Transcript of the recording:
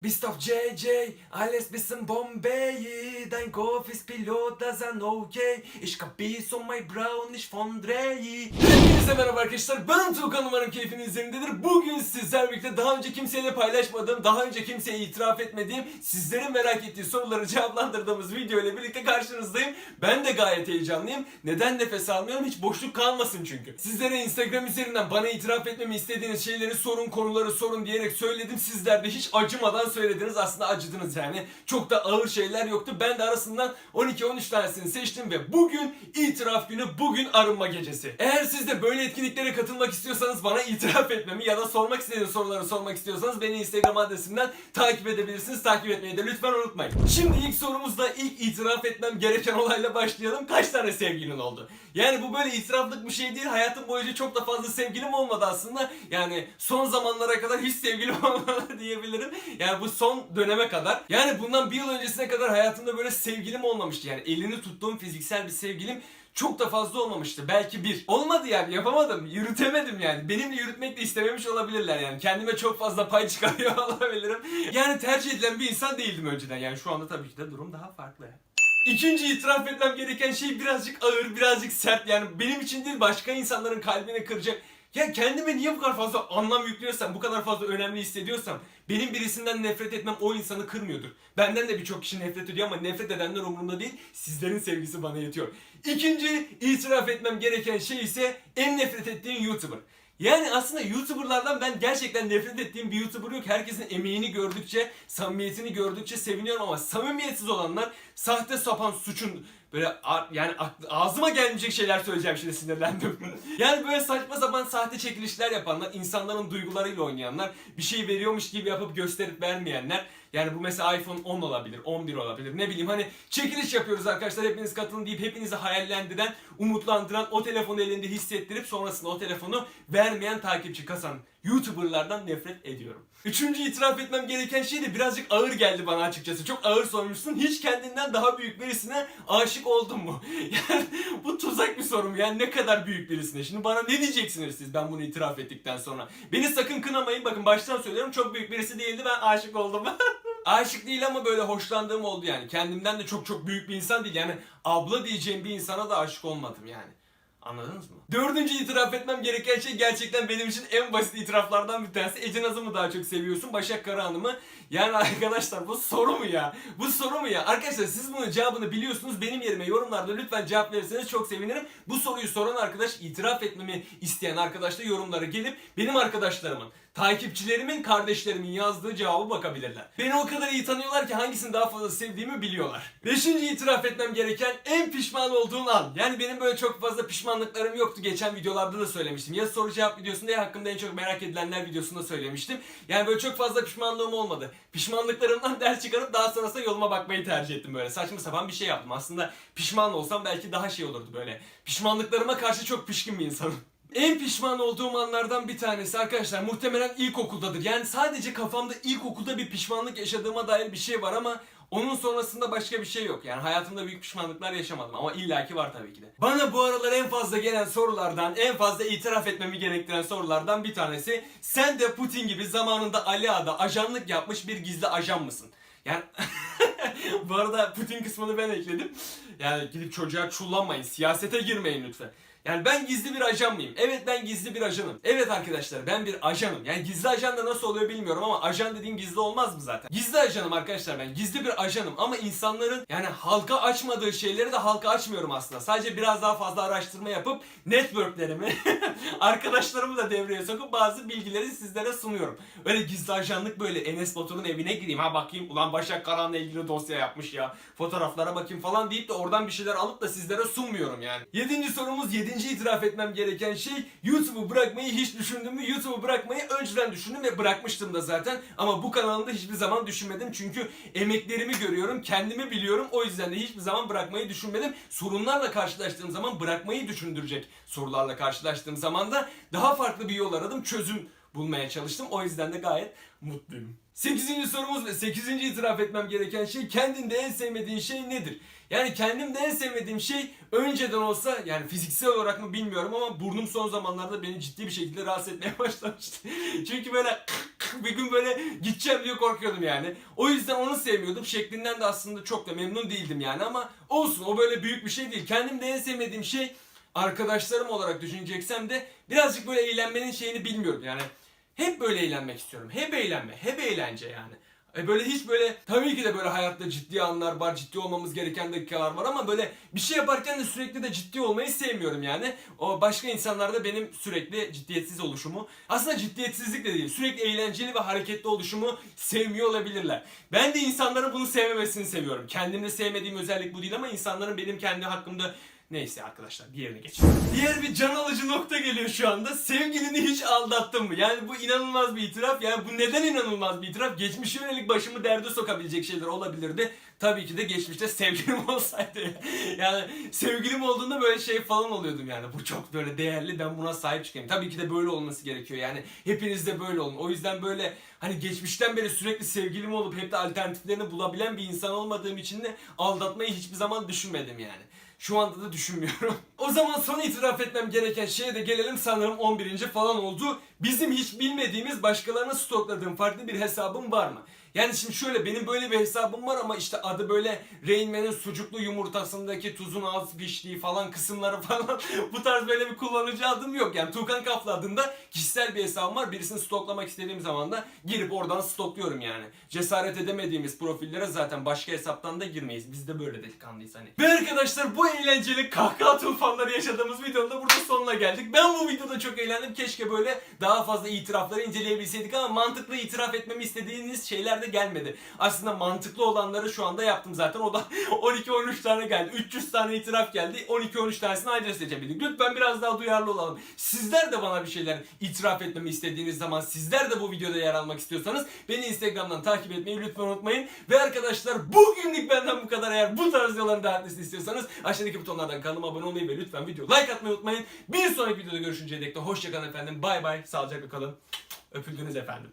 Bist auf JJ, alles bis in Bombay. Dein Kopf ist Pilot, das an okay. Ich kapier um my brown, nicht von Drey. Hepinize merhaba arkadaşlar. Ben Tuğkan umarım keyfiniz yerindedir. Bugün sizlerle birlikte daha önce kimseyle paylaşmadığım, daha önce kimseye itiraf etmediğim, sizlerin merak ettiği soruları cevaplandırdığımız video ile birlikte karşınızdayım. Ben de gayet heyecanlıyım. Neden nefes almıyorum? Hiç boşluk kalmasın çünkü. Sizlere Instagram üzerinden bana itiraf etmemi istediğiniz şeyleri sorun, konuları sorun diyerek söyledim. Sizler de hiç acımadan söylediniz. Aslında acıdınız yani. Çok da ağır şeyler yoktu. Ben de arasından 12-13 tanesini seçtim ve bugün itiraf günü, bugün arınma gecesi. Eğer siz de böyle etkinliklere katılmak istiyorsanız bana itiraf etmemi ya da sormak istediğiniz soruları sormak istiyorsanız beni Instagram adresimden takip edebilirsiniz. Takip etmeyi de lütfen unutmayın. Şimdi ilk sorumuzda ilk itiraf etmem gereken olayla başlayalım. Kaç tane sevgilin oldu? Yani bu böyle itiraflık bir şey değil. Hayatım boyunca çok da fazla sevgilim olmadı aslında. Yani son zamanlara kadar hiç sevgilim olmadı diyebilirim. Yani bu son döneme kadar. Yani bundan bir yıl öncesine kadar hayatımda böyle sevgilim olmamıştı. Yani elini tuttuğum fiziksel bir sevgilim çok da fazla olmamıştı. Belki bir. Olmadı yani yapamadım. Yürütemedim yani. Benimle yürütmek de istememiş olabilirler yani. Kendime çok fazla pay çıkarıyor olabilirim. Yani tercih edilen bir insan değildim önceden. Yani şu anda tabii ki de durum daha farklı. İkinci itiraf etmem gereken şey birazcık ağır, birazcık sert. Yani benim için değil başka insanların kalbini kıracak. Ya kendime niye bu kadar fazla anlam yüklüyorsam, bu kadar fazla önemli hissediyorsam benim birisinden nefret etmem o insanı kırmıyordur. Benden de birçok kişi nefret ediyor ama nefret edenler umurumda değil. Sizlerin sevgisi bana yetiyor. İkinci itiraf etmem gereken şey ise en nefret ettiğin YouTuber. Yani aslında YouTuber'lardan ben gerçekten nefret ettiğim bir YouTuber yok. Herkesin emeğini gördükçe, samimiyetini gördükçe seviniyorum ama samimiyetsiz olanlar sahte sapan suçun böyle yani ağzıma gelmeyecek şeyler söyleyeceğim şimdi sinirlendim. yani böyle saçma sapan sahte çekilişler yapanlar, insanların duygularıyla oynayanlar, bir şey veriyormuş gibi yapıp gösterip vermeyenler. Yani bu mesela iPhone 10 olabilir, 11 olabilir. Ne bileyim hani çekiliş yapıyoruz arkadaşlar hepiniz katılın deyip hepinizi hayallendiren, umutlandıran, o telefonu elinde hissettirip sonrasında o telefonu vermeyen takipçi kasan YouTuber'lardan nefret ediyorum. Üçüncü itiraf etmem gereken şey de birazcık ağır geldi bana açıkçası. Çok ağır sormuşsun. Hiç kendinden daha büyük birisine aşık oldun mu? Yani bu tuzak bir soru mu? Yani ne kadar büyük birisine? Şimdi bana ne diyeceksiniz siz ben bunu itiraf ettikten sonra? Beni sakın kınamayın. Bakın baştan söylüyorum çok büyük birisi değildi. Ben aşık oldum. Aşık değil ama böyle hoşlandığım oldu yani. Kendimden de çok çok büyük bir insan değil. Yani abla diyeceğim bir insana da aşık olmadım yani. Anladınız mı? Dördüncü itiraf etmem gereken şey gerçekten benim için en basit itiraflardan bir tanesi. Ece Naz'ı mı daha çok seviyorsun? Başak Karahan'ı mı? Yani arkadaşlar bu soru mu ya? Bu soru mu ya? Arkadaşlar siz bunun cevabını biliyorsunuz. Benim yerime yorumlarda lütfen cevap verirseniz çok sevinirim. Bu soruyu soran arkadaş itiraf etmemi isteyen arkadaş da yorumlara gelip benim arkadaşlarımın takipçilerimin, kardeşlerimin yazdığı cevabı bakabilirler. Beni o kadar iyi tanıyorlar ki hangisini daha fazla sevdiğimi biliyorlar. Beşinci itiraf etmem gereken en pişman olduğum an. Yani benim böyle çok fazla pişmanlıklarım yoktu. Geçen videolarda da söylemiştim. Ya soru cevap videosunda ya hakkımda en çok merak edilenler videosunda söylemiştim. Yani böyle çok fazla pişmanlığım olmadı. Pişmanlıklarımdan ders çıkarıp daha sonrasında yoluma bakmayı tercih ettim böyle. Saçma sapan bir şey yaptım. Aslında pişman olsam belki daha şey olurdu böyle. Pişmanlıklarıma karşı çok pişkin bir insanım. En pişman olduğum anlardan bir tanesi arkadaşlar muhtemelen ilkokuldadır. Yani sadece kafamda ilkokulda bir pişmanlık yaşadığıma dair bir şey var ama onun sonrasında başka bir şey yok. Yani hayatımda büyük pişmanlıklar yaşamadım ama illaki var tabii ki de. Bana bu aralar en fazla gelen sorulardan, en fazla itiraf etmemi gerektiren sorulardan bir tanesi sen de Putin gibi zamanında Ali Ağa'da ajanlık yapmış bir gizli ajan mısın? Yani bu arada Putin kısmını ben ekledim. Yani gidip çocuğa çullanmayın, siyasete girmeyin lütfen. Yani ben gizli bir ajan mıyım? Evet ben gizli bir ajanım. Evet arkadaşlar ben bir ajanım. Yani gizli ajan da nasıl oluyor bilmiyorum ama ajan dediğin gizli olmaz mı zaten? Gizli ajanım arkadaşlar ben. Gizli bir ajanım ama insanların yani halka açmadığı şeyleri de halka açmıyorum aslında. Sadece biraz daha fazla araştırma yapıp networklerimi, arkadaşlarımı da devreye sokup bazı bilgileri sizlere sunuyorum. Öyle gizli ajanlık böyle Enes Batur'un evine gireyim ha bakayım ulan Başak Karan'la ilgili dosya yapmış ya. Fotoğraflara bakayım falan deyip de oradan bir şeyler alıp da sizlere sunmuyorum yani. Yedinci sorumuz yedinci itiraf etmem gereken şey YouTube'u bırakmayı hiç düşündüm mü? YouTube'u bırakmayı önceden düşündüm ve bırakmıştım da zaten. Ama bu kanalımda hiçbir zaman düşünmedim. Çünkü emeklerimi görüyorum, kendimi biliyorum. O yüzden de hiçbir zaman bırakmayı düşünmedim. Sorunlarla karşılaştığım zaman bırakmayı düşündürecek sorularla karşılaştığım zaman da daha farklı bir yol aradım. Çözüm bulmaya çalıştım. O yüzden de gayet mutluyum. 8. sorumuz ve 8. itiraf etmem gereken şey kendinde en sevmediğin şey nedir? Yani kendimde en sevmediğim şey önceden olsa yani fiziksel olarak mı bilmiyorum ama burnum son zamanlarda beni ciddi bir şekilde rahatsız etmeye başlamıştı. Çünkü böyle bir gün böyle gideceğim diye korkuyordum yani. O yüzden onu sevmiyordum. Şeklinden de aslında çok da memnun değildim yani ama olsun o böyle büyük bir şey değil. Kendimde en sevmediğim şey arkadaşlarım olarak düşüneceksem de birazcık böyle eğlenmenin şeyini bilmiyorum yani. Hep böyle eğlenmek istiyorum. Hep eğlenme, hep eğlence yani. E böyle hiç böyle tabii ki de böyle hayatta ciddi anlar var, ciddi olmamız gereken dakikalar var ama böyle bir şey yaparken de sürekli de ciddi olmayı sevmiyorum yani. O başka insanlarda benim sürekli ciddiyetsiz oluşumu, aslında ciddiyetsizlik de değil, sürekli eğlenceli ve hareketli oluşumu sevmiyor olabilirler. Ben de insanların bunu sevmemesini seviyorum. Kendimde sevmediğim özellik bu değil ama insanların benim kendi hakkımda Neyse arkadaşlar diğerine geçelim. Diğer bir can alıcı nokta geliyor şu anda. Sevgilini hiç aldattın mı? Yani bu inanılmaz bir itiraf. Yani bu neden inanılmaz bir itiraf? Geçmişe yönelik başımı derde sokabilecek şeyler olabilirdi. Tabii ki de geçmişte sevgilim olsaydı. Yani sevgilim olduğunda böyle şey falan oluyordum yani. Bu çok böyle değerli ben buna sahip çıkayım. Tabii ki de böyle olması gerekiyor yani. Hepiniz de böyle olun. O yüzden böyle hani geçmişten beri sürekli sevgilim olup hep de alternatiflerini bulabilen bir insan olmadığım için de aldatmayı hiçbir zaman düşünmedim yani. Şu anda da düşünmüyorum. O zaman son itiraf etmem gereken şeye de gelelim sanırım 11. falan oldu. Bizim hiç bilmediğimiz başkalarına stokladığım farklı bir hesabım var mı? Yani şimdi şöyle benim böyle bir hesabım var ama işte adı böyle Rain Man'in sucuklu yumurtasındaki tuzun az piştiği falan kısımları falan bu tarz böyle bir kullanıcı adım yok. Yani Tukan Kaflı adında kişisel bir hesabım var. Birisini stoklamak istediğim zaman da girip oradan stokluyorum yani. Cesaret edemediğimiz profillere zaten başka hesaptan da girmeyiz. Biz de böyle delikanlıyız hani. Ve arkadaşlar bu eğlenceli kahkaha tufanları yaşadığımız videonun da burada sonuna geldik. Ben bu videoda çok eğlendim. Keşke böyle daha fazla itirafları inceleyebilseydik ama mantıklı itiraf etmemi istediğiniz şeyler de gelmedi. Aslında mantıklı olanları şu anda yaptım zaten. O da 12-13 tane geldi. 300 tane itiraf geldi. 12-13 tanesini ayrıca seçebildik. Lütfen biraz daha duyarlı olalım. Sizler de bana bir şeyler itiraf etmemi istediğiniz zaman sizler de bu videoda yer almak istiyorsanız beni Instagram'dan takip etmeyi lütfen unutmayın. Ve arkadaşlar bugünlük benden bu kadar eğer bu tarz videoların daha istiyorsanız aşağıdaki butonlardan kanalıma abone olmayı ve lütfen video like atmayı unutmayın. Bir sonraki videoda görüşünceye dek de hoşçakalın efendim. Bay bay. Sağlıcakla kalın. Öpüldünüz efendim.